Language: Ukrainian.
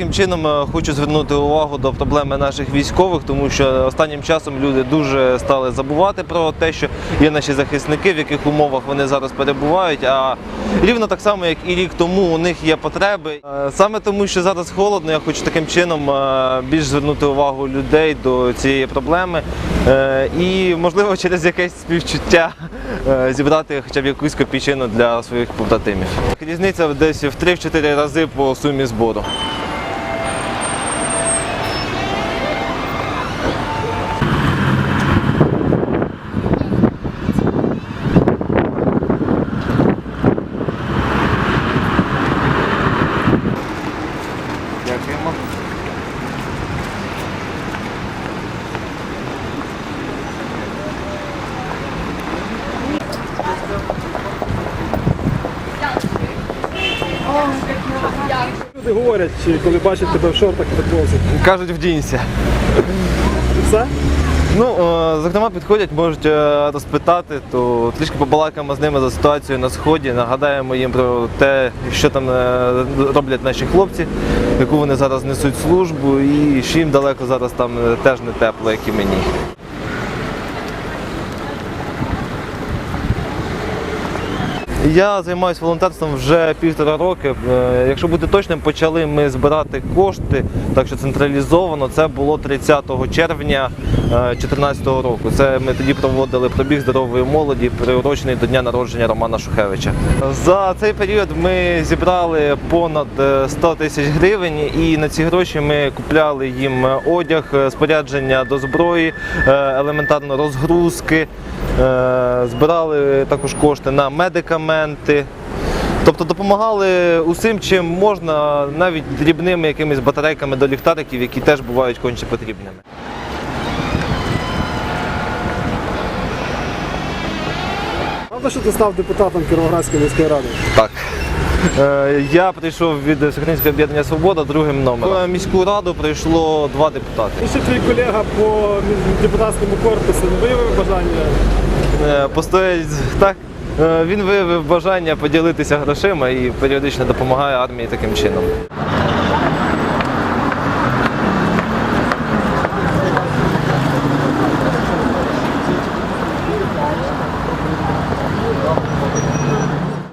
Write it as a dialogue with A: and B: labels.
A: таким чином е, хочу звернути увагу до проблеми наших військових, тому що останнім часом люди дуже стали забувати про те, що є наші захисники, в яких умовах вони зараз перебувають. А рівно так само, як і рік тому, у них є потреби. Е, Саме тому, що зараз холодно, я хочу таким чином е, більш звернути увагу людей до цієї проблеми і, можливо, через якесь співчуття зібрати хоча б якусь копійчину для своїх побратимів. Різниця десь в 3-4 рази по сумі збору. Дякуємо.
B: Люди говорять, коли бачать тебе в шортах і футболці.
A: Кажуть, вдінься.
B: Все?
A: Ну, е, зокрема, підходять, можуть е, розпитати, то трішки побалакаємо з ними за ситуацію на сході, нагадаємо їм про те, що там е, роблять наші хлопці, яку вони зараз несуть службу, і що їм далеко зараз там теж не тепло, як і мені. Я займаюся волонтерством вже півтора роки. Е, Якщо бути точним, почали ми збирати кошти, так що централізовано. Це було 30 червня 2014 року. Це ми тоді проводили пробіг здорової молоді, приурочений до дня народження Романа Шухевича. За цей період ми зібрали понад е, 100 тисяч гривень, і на ці гроші ми купляли їм одяг, е, спорядження до зброї, е, елементарно розгрузки. Е, Збирали також кошти на медикаменти. Тобто допомагали усім, чим можна, навіть дрібними якимись батарейками до ліхтариків, які теж бувають конче потрібними.
B: Правда, що ти став депутатом Кіровоградської міської ради?
A: Так. Е, Я прийшов від Всеукраїнського об'єднання Свобода другим номером. В міську раду прийшло два депутати.
B: І ще твій колега по депутатському корпусу не виявив бажання.
A: Е, Постоять так. Е, він виявив бажання поділитися грошима і періодично допомагає армії таким чином.